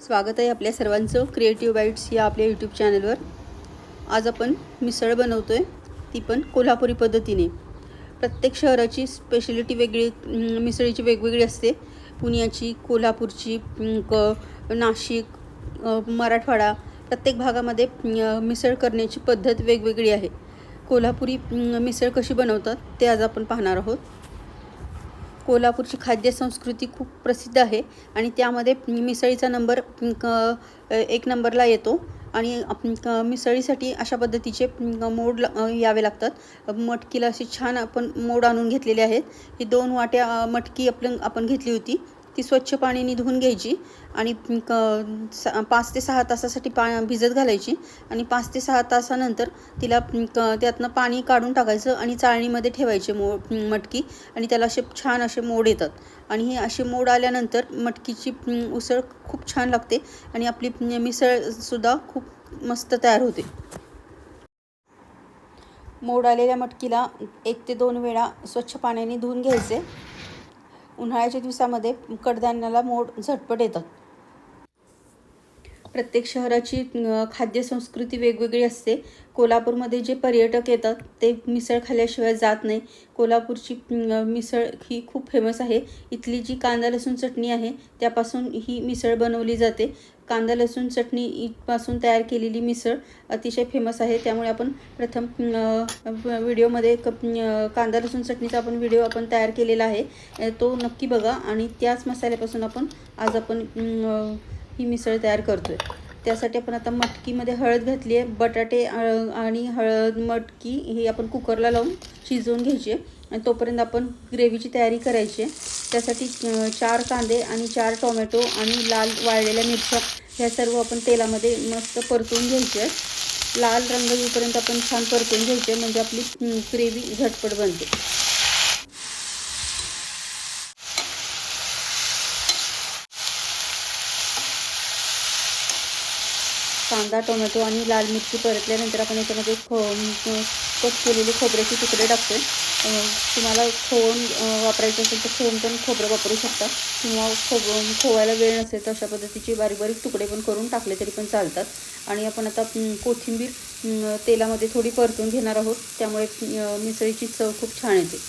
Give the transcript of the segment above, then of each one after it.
स्वागत आहे आपल्या सर्वांचं. क्रिएटिव्ह बाईट्स या आपल्या यूट्यूब चॅनलवर आज आपण मिसळ बनवतो आहे ती पण कोल्हापुरी पद्धतीने. प्रत्येक शहराची स्पेशलिटी वेगळी मिसळीची वेगवेगळी असते. पुण्याची कोल्हापूरची क नाशिक मराठवाडा प्रत्येक भागामध्ये मिसळ करण्याची पद्धत वेगवेगळी आहे. कोल्हापुरी मिसळ कशी बनवतात ते आज आपण पाहणार आहोत. कोल्हापूरची खाद्यसंस्कृती खूप प्रसिद्ध आहे आणि त्यामध्ये मिसळीचा नंबर क- एक नंबरला येतो आणि आप- क- मिसळीसाठी अशा पद्धतीचे मोड यावे लागतात. मटकीला असे छान आपण मोड आणून घेतलेले आहेत. ही दोन वाट्या मटकी आपण आपण घेतली होती. ती स्वच्छ पाण्याने धुवून घ्यायची आणि क स- पाच ते सहा तासासाठी पा भिजत घालायची आणि पाच ते सहा तासानंतर तिला क त्यातनं पाणी काढून टाकायचं आणि चाळणीमध्ये ठेवायचे मो मटकी आणि त्याला असे छान असे मोड येतात. आणि हे असे मोड आल्यानंतर मटकीची उसळ खूप छान लागते आणि आपली मिसळसुद्धा खूप मस्त तयार होते. मोड आलेल्या मटकीला एक ते दोन वेळा स्वच्छ पाण्याने धुवून घ्यायचे. उन्हाळ्याच्या दिवसामध्ये कडधान्याला मोड झटपट येतात. प्रत्येक शहराची खाद्य संस्कृती वेगवेगळी असते. कोल्हापूरमध्ये जे पर्यटक येतात ते मिसळ खाल्ल्याशिवाय जात नाही. कोल्हापूरची मिसळ ही खूप फेमस आहे. इथली जी कांदा लसूण चटणी आहे त्यापासून ही मिसळ बनवली जाते. कांदा लसूण चटणीपासून तयार केलेली मिसळ अतिशय फेमस आहे. त्यामुळे आपण प्रथम व्हिडिओमध्ये क कांदा लसूण चटणीचा आपण व्हिडिओ आपण तयार केलेला आहे. तो नक्की बघा आणि त्याच मसाल्यापासून आपण आज आपण ही मिसळ तयार करतो आहे त्यासाठी आपण आता मटकीमध्ये हळद घातली आहे बटाटे आणि हळद मटकी हे आपण कुकरला लावून शिजवून घ्यायची. आहे आणि तोपर्यंत आपण ग्रेव्हीची तयारी करायची आहे. त्यासाठी चार कांदे आणि चार टोमॅटो आणि लाल वाळलेल्या मिरच्या ह्या सर्व आपण तेलामध्ये मस्त परतून घ्यायचे लाल रंग येईपर्यंत आपण छान परतून घ्यायचे म्हणजे आपली ग्रेव्ही झटपट बनते. कांदा टोमॅटो आणि लाल मिरची परतल्यानंतर आपण याच्यामध्ये खो कट केलेले खोबऱ्याचे तुकडे टाकतो तुम्हाला खोवून वापरायचं असेल तर खोवून पण खोबरं वापरू शकता. किंवा खोब खोवायला वेळ नसेल तर अशा पद्धतीचे बारीक बारीक तुकडे पण करून टाकले तरी पण चालतात. आणि आपण आता कोथिंबीर तेलामध्ये थोडी परतून घेणार आहोत. त्यामुळे मिसळीची चव खूप छान येते.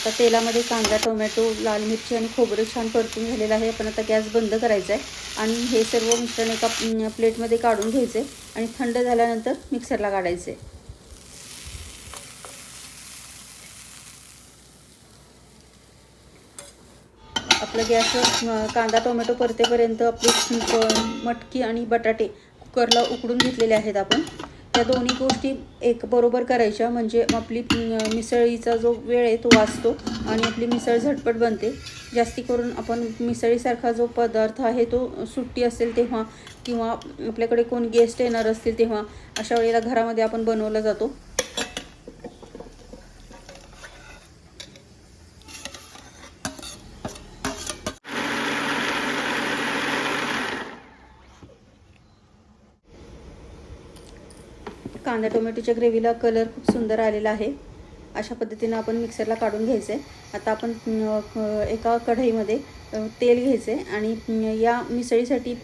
आता तेलामध्ये कांदा टोमॅटो लाल मिरची आणि खोबरं छान परतून झालेलं आहे. आपण आता गॅस बंद करायचा आहे आणि हे सर्व मिश्रण एका प्लेटमध्ये काढून घ्यायचे आणि थंड झाल्यानंतर मिक्सरला काढायचे. आपलं गॅस कांदा टोमॅटो परतेपर्यंत आपली मटकी आणि बटाटे कुकरला उकडून घेतलेले आहेत आपण. त्या दोन्ही गोष्टी एक बरोबर करायच्या. म्हणजे आपली मिसळीचा जो वेळ आहे तो वाचतो आणि आपली मिसळ झटपट बनते. जास्ती करून आपण मिसळीसारखा जो पदार्थ आहे तो सुट्टी असेल तेव्हा किंवा आपल्याकडे कोण गेस्ट येणार असतील तेव्हा अशा वेळेला घरामध्ये आपण बनवला जातो. कांदा टोमॅटोच्या ग्रेव्हीला कलर खूप सुंदर आलेला आहे. अशा पद्धतीनं आपण मिक्सरला काढून घ्यायचं. आहे आता आपण एका कढईमध्ये तेल तेल घ्यायचे आणि या मिसळीसाठी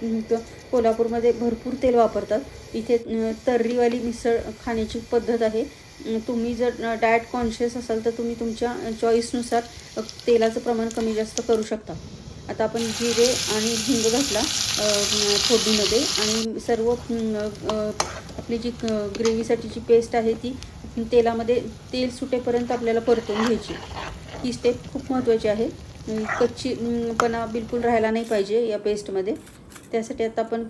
कोल्हापूरमध्ये भरपूर तेल वापरतात. इथे तर्रीवाली मिसळ खाण्याची पद्धत आहे. तुम्ही जर डाएट कॉन्शियस असाल तर तुम्ही तुमच्या चॉईसनुसार तेलाचं प्रमाण कमी जास्त करू शकता. आता आपण जिरे आणि हिंग घातला अं, फोडणीमध्ये. आणि सर्व आपली जी आपली जी ग्रेव्हीसाठीची पेस्ट आहे ती तेलामध्ये तेल सुटेपर्यंत आपल्याला परतून घ्यायची. ही स्टेप खूप महत्त्वाची आहे. कच्चीपणा बिलकुल राहायला नाही पाहिजे या पेस्टमध्ये त्यासाठी आता आपण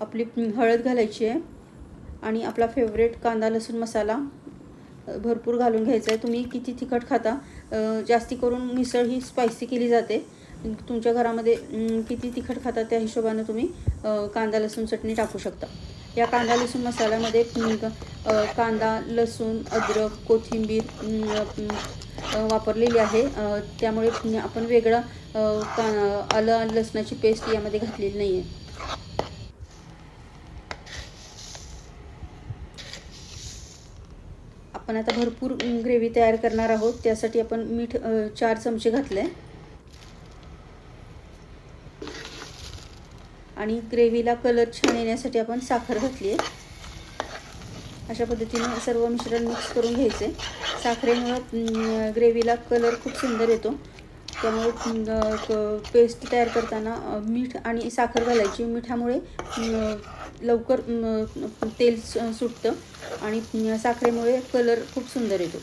आपली हळद घालायची आहे. आणि आपला फेवरेट कांदा लसूण मसाला भरपूर घालून घ्यायचा आहे. तुम्ही किती तिखट खाता जास्ती करून मिसळ ही स्पायसी केली जाते. तुमच्या घरामध्ये किती तिखट खाता त्या हिशोबानं तुम्ही कांदा लसूण चटणी टाकू शकता. या कांदा लसूण मसाल्यामध्ये कांदा लसूण अद्रक कोथिंबीर वापरलेली आहे. त्यामुळे आपण वेगळं का आलं आणि लसणाची पेस्ट यामध्ये घातलेली नाही आहे आपण आता भरपूर ग्रेव्ही तयार करणार आहोत. त्यासाठी आपण मीठ चार चमचे घातले आणि ग्रेव्हीला कलर छान येण्यासाठी आपण साखर घातली आहे अशा पद्धतीने सर्व मिश्रण मिक्स करून घ्यायचे. साखरेमुळं ग्रेव्हीला कलर खूप सुंदर येतो. त्यामुळे पेस्ट तयार करताना मीठ आणि साखर घालायची. मिठामुळे लवकर तेल सुटतं आणि साखरेमुळे कलर खूप सुंदर येतो.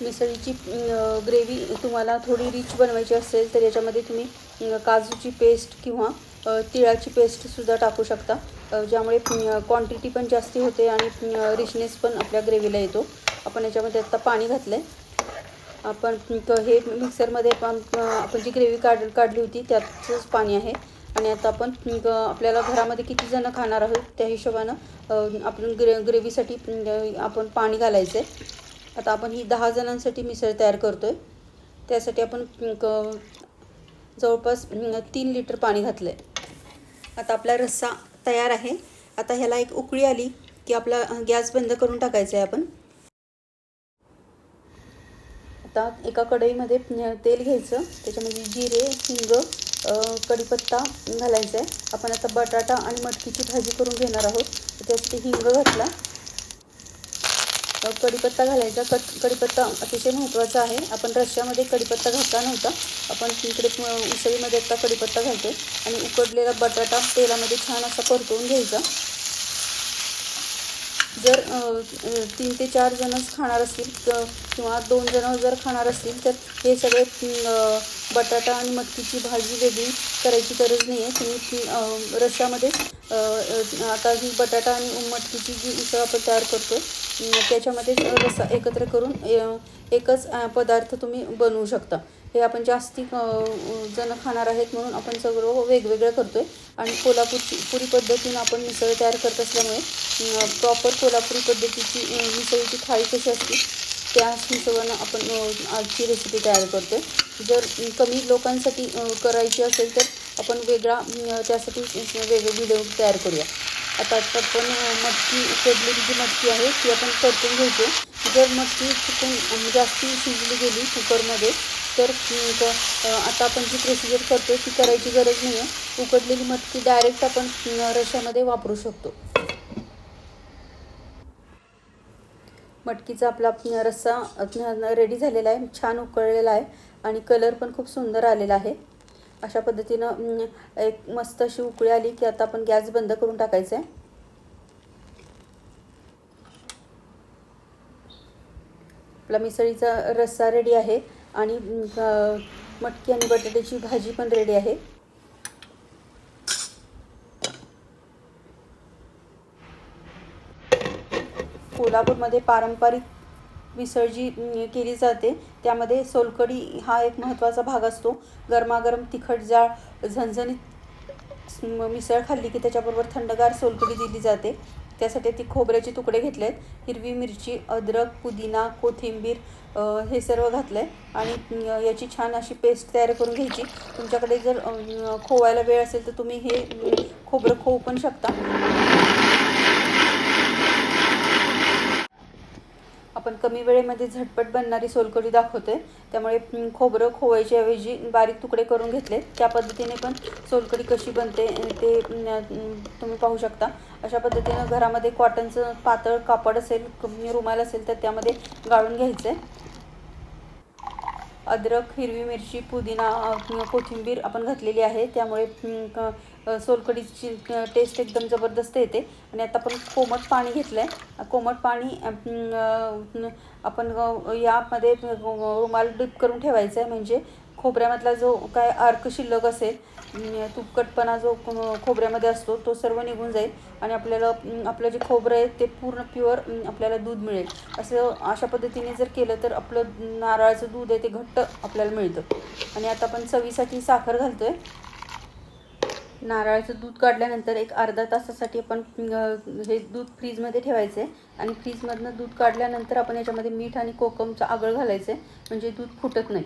मिसळीची ग्रेव्ही तुम्हाला थोडी रिच बनवायची असेल तर याच्यामध्ये तुम्ही काजूची पेस्ट किंवा तिळाची पेस्टसुद्धा टाकू शकता. ज्यामुळे क्वांटिटी पण जास्ती होते आणि रिचनेस पण आपल्या ग्रेव्हीला येतो. आपण याच्यामध्ये आत्ता पाणी घातलं आहे आपण हे मिक्सरमध्ये पण आपण जी ग्रेव्ही काढ काढली होती त्याचंच पाणी आहे. आणि आता आपण आपल्याला घरामध्ये किती जणं खाणार आहोत त्या हिशोबानं आपण ग्रे ग्रेव्हीसाठी आपण पाणी घालायचं आहे आता आपण ही दहा जणांसाठी मिसळ तयार करतो आहे त्यासाठी आपण क- जवळपास तीन लिटर पाणी घातलं आहे आता आपला रस्सा तयार आहे. आता ह्याला एक उकळी आली की आपला गॅस बंद करून टाकायचं आहे आपण. आता एका कढईमध्ये तेल घ्यायचं. त्याच्यामध्ये जिरे हिंग कढीपत्ता घालायचा आहे आपण आता बटाटा आणि मटकीची भाजी करून घेणार आहोत. त्यासाठी हिंग घातला. कढीपत्ता घालायचा. कट कढीपत्ता अतिशय महत्त्वाचा आहे. आपण रश्श्यामध्ये कढीपत्ता घातला नव्हता. आपण तिकडे उसळीमध्ये आता कढीपत्ता घालतो आणि उकडलेला बटाटा तेलामध्ये छान असा परतवून घ्यायचा. जर तीन ते चार जणच खाणार असतील किंवा दोन जणं जर खाणार असतील तर हे सगळे बटाटा आणि मटकीची भाजी वेगळी करायची गरज नाही आहे तुम्ही ती, आता ही बटाटा आणि मटकीची जी उसळ आपण तयार करतो त्याच्यामध्ये रस्सा एकत्र करून एकच पदार्थ तुम्ही बनवू शकता. हे आपण जास्ती जण खाणार आहेत म्हणून आपण सगळं हो, वेगवेगळं करतो आहे आणि कोल्हापूरची पुरी पद्धतीनं आपण मिसळ तयार करत असल्यामुळे प्रॉपर कोल्हापुरी पद्धतीची मिसळीची थाळी कशी असते त्या हिशोबानं आपण आजची रेसिपी तयार करतो आहे जर कमी लोकांसाठी करायची असेल तर आपण वेगळा त्यासाठी वेगळे व्हिडिओ तयार करूया. आता आपण मटकी उकडलेली जी मटकी आहे ती आपण परतून घ्यायची जर मटकी चुकून जास्ती शिजली गेली कुकरमध्ये तर आता आपण जी प्रोसिजर करतो ती करायची गरज नाही आहे उकडलेली मटकी डायरेक्ट आपण अम, वापरू शकतो. मटकीचा आपला रस्सा रेडी झालेला आहे छान उकळलेला आहे आणि कलर पण खूप सुंदर आलेला आहे. अशा पद्धतीनं एक मस्त अशी उकळी आली की आता आपण गॅस बंद करून टाकायचा आहे. आपला मिसळीचा रस्सा रेडी आहे. आणि मटकी आणि बटाट्याची भाजी पण रेडी आहे. कोल्हापूरमध्ये पारंपरिक मिसळ जी केली जाते. त्यामध्ये सोलकढी हा एक महत्त्वाचा भाग असतो. गरमागरम तिखट जाळ झणझणीत मिसळ खाल्ली की त्याच्याबरोबर थंडगार सोलकढी दिली जाते. त्यासाठी ती खोबऱ्याचे तुकडे घेतले आहेत हिरवी मिरची अद्रक पुदिना कोथिंबीर हे सर्व घातलं आहे आणि याची छान अशी पेस्ट तयार करून घ्यायची. तुमच्याकडे जर खोवायला वेळ असेल तर तुम्ही हे खोबरं खोवू पण शकता. आपण कमी वेळेमध्ये झटपट बनणारी सोलकढी दाखवते. त्यामुळे खोबरं खोवायच्या ऐवजी बारीक तुकडे करून घेतले. त्या पद्धतीने पण सोलकढी कशी बनते ते तुम्ही पाहू शकता. अशा पद्धतीनं घरामध्ये कॉटनचं पातळ कापड असेल रुमाल असेल तर त्यामध्ये गाळून घ्यायचं. आहे अद्रक हिरवी मिरची पुदिना कोथिंबीर आपण घातलेली आहे. त्यामुळे सोलकडीची सोलकढीची टेस्ट एकदम जबरदस्त येते. आणि आता आपण कोमट पाणी घेतलं आहे कोमट पाणी आपण यामध्ये रुमाल डिप करून ठेवायचं आहे म्हणजे खोबऱ्यामधला जो काय अर्क शिल्लक असेल तुपकटपणा जो खोबऱ्यामध्ये असतो तो सर्व निघून जाईल. आणि आपल्याला आपलं जे खोबरं आहे ते पूर्ण प्युअर आपल्याला दूध मिळेल. असं अशा पद्धतीने जर केलं तर आपलं नारळाचं दूध आहे ते घट्ट आपल्याला मिळतं. आणि आता आपण चवीसाठी साखर घालतो आहे नारळाचं दूध काढल्यानंतर एक अर्धा तासासाठी आपण हे दूध फ्रीजमध्ये ठेवायचं. आहे आणि फ्रीजमधनं दूध काढल्यानंतर आपण याच्यामध्ये मीठ आणि कोकमचं आगळ घालायचं आहे म्हणजे दूध फुटत नाही.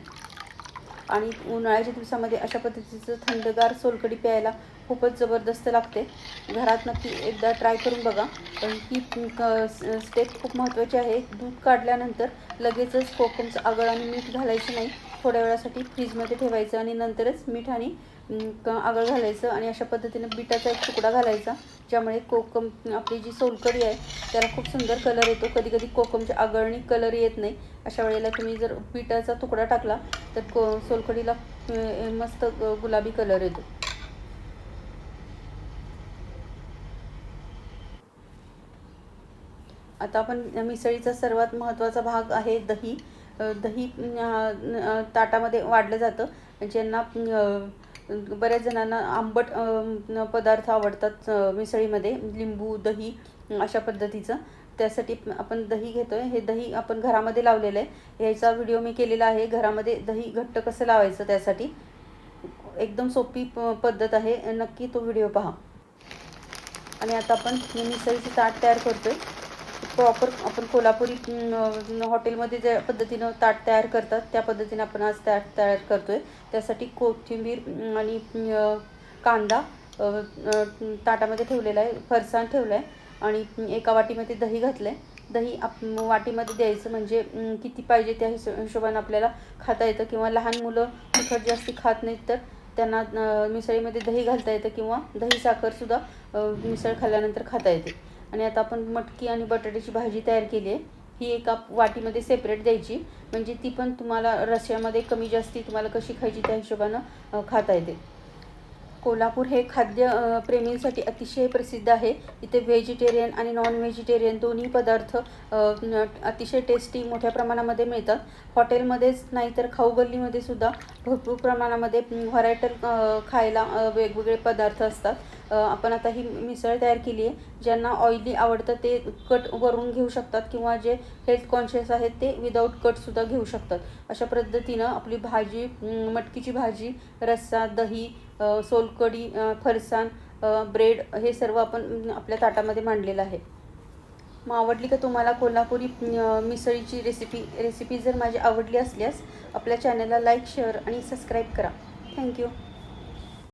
आणि उन्हाळ्याच्या दिवसामध्ये अशा पद्धतीचं थंडगार सोलकडी प्यायला खूपच जबरदस्त लागते. घरात नक्की एकदा ट्राय करून बघा. पण ही स्टेप खूप महत्त्वाची आहे. दूध काढल्यानंतर लगेचच कोकमचं आगळ आणि मीठ घालायचं नाही. थोड्या वेळासाठी फ्रीजमध्ये ठेवायचं आणि नंतरच मीठ आणि आगळ घालायचं आणि अशा पद्धतीने बिटाचा एक तुकडा घालायचा. ज्यामुळे कोकम आपली जी सोलकढी आहे त्याला खूप सुंदर कलर येतो. कधी कधी कोकमच्या आगळणी कलर येत नाही. अशा वेळेला तुम्ही जर बिटाचा तुकडा टाकला तर को सोलकढीला मस्त गुलाबी कलर येतो. आता आपण मिसळीचा सर्वात महत्त्वाचा भाग आहे दही. दही ताटामध्ये वाढलं जातं. ज्यांना बऱ्याच जणांना आंबट पदार्थ आवडतात मिसळीमध्ये. लिंबू दही अशा पद्धतीचं. त्यासाठी आपण दही घेतो आहे हे दही आपण घरामध्ये लावलेलं आहे. याचा व्हिडिओ मी केलेला आहे. घरामध्ये दही घट्ट कसं लावायचं त्यासाठी. एकदम सोपी प पद्धत आहे. नक्की तो व्हिडिओ पहा. आणि आता आपण मिसळीची ताट तयार करतो आहे प्रॉपर आपण कोल्हापुरी हॉटेलमध्ये ज्या पद्धतीनं ताट तयार करतात त्या पद्धतीने आपण आज ताट तयार करतो आहे त्यासाठी कोथिंबीर आणि कांदा ताटामध्ये ठेवलेला आहे फरसाण ठेवलं आहे आणि एका वाटीमध्ये दही घातलं आहे दही आप वाटीमध्ये द्यायचं म्हणजे किती पाहिजे त्या हिशो हिशोबाने आपल्याला खाता येतं. किंवा लहान मुलं तिखट जास्त खात नाहीत तर त्यांना मिसळीमध्ये दही घालता येतं किंवा दही साखरसुद्धा मिसळ खाल्ल्यानंतर खाता येते. आणि आता आपण मटकी आणि बटाट्याची भाजी तयार केली आहे. ही एका वाटीमध्ये सेपरेट द्यायची. म्हणजे ती पण तुम्हाला रश्यामध्ये कमी जास्ती तुम्हाला कशी खायची त्या हिशोबानं खाता येते. कोल्हापूर हे खाद्य प्रेमींसाठी अतिशय प्रसिद्ध आहे. इथे व्हेजिटेरियन आणि नॉन व्हेजिटेरियन दोन्ही पदार्थ अतिशय टेस्टी मोठ्या प्रमाणामध्ये मिळतात. हॉटेलमध्येच नाही तर खाऊ गल्लीमध्ये सुद्धा भरपूर प्रमाणामध्ये व्हरायटल खायला वेगवेगळे पदार्थ असतात. आपण आता ही मिसळ तयार केली आहे. ज्यांना ऑइली आवडतं ते कट वरून घेऊ शकतात किंवा जे हेल्थ कॉन्शियस आहेत ते विदाऊट कटसुद्धा घेऊ शकतात. अशा पद्धतीनं आपली भाजी मटकीची भाजी रस्सा दही सोलकढी फरसाण ब्रेड हे सर्व आपण आपल्या ताटामध्ये मांडलेलं आहे. मग आवडली का तुम्हाला कोल्हापुरी मिसळीची रेसिपी रेसिपी जर माझी आवडली असल्यास आपल्या चॅनलला लाईक शेअर आणि सबस्क्राईब करा. Thank you